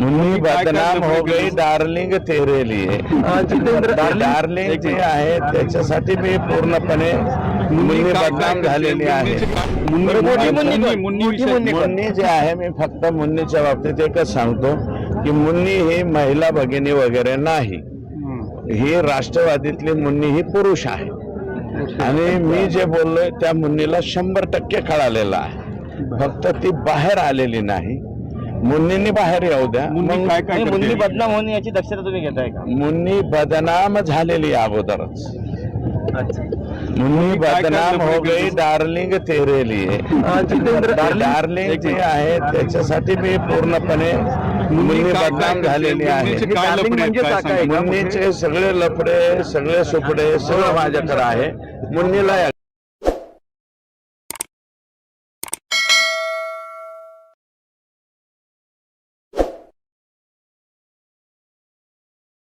मुन्नी बदनाम हो गई? डार्लिंग तेरे लिए। डार्लिंग जे आहे त्याच्यासाठी मी पूर्णपणे मुन्नी बदनाम? झालेली आहे. मुन्नी- बरं, मुन्नी- मुन्नी- मुन्नी- मुन्नी विषय- मुन्नी जे आहे मी फक्त मुन्नीच्या बाबतीत एकच सांगतो की मुन्नी ही महिला भगिनी वगैरे नाही. ही राष्ट्रवादीतली मुन्नी ही पुरुष आहे. आणि मी जे बोललोय त्या मुन्नीला शंभर टक्के कळालेलं आहे. फक्त ती बाहेर आलेली नाही. मुन्नींनी बाहेर येऊ द्या मुन्नी मग काय काय मुन्नी? बदनाम होणे याची दक्षता तुम्ही घेताय का मुन्नी बदनाम झालेली अगोदरच मुन्नी काय बदनाम हो गई? डार्लिंग तेरे लिए डार्लिंग जे आहे त्याच्यासाठी मी पूर्णपणे मुन्नी काय- काय बदनाम करते? झालेली आहे मुन्नीचे काय लफडे आहेत? म्हणजे काय काय? सांगा? मुन्नीचे सगळे लफडे सगळे सुपडे सगळं माझ्याकडे आहे मुन्नीला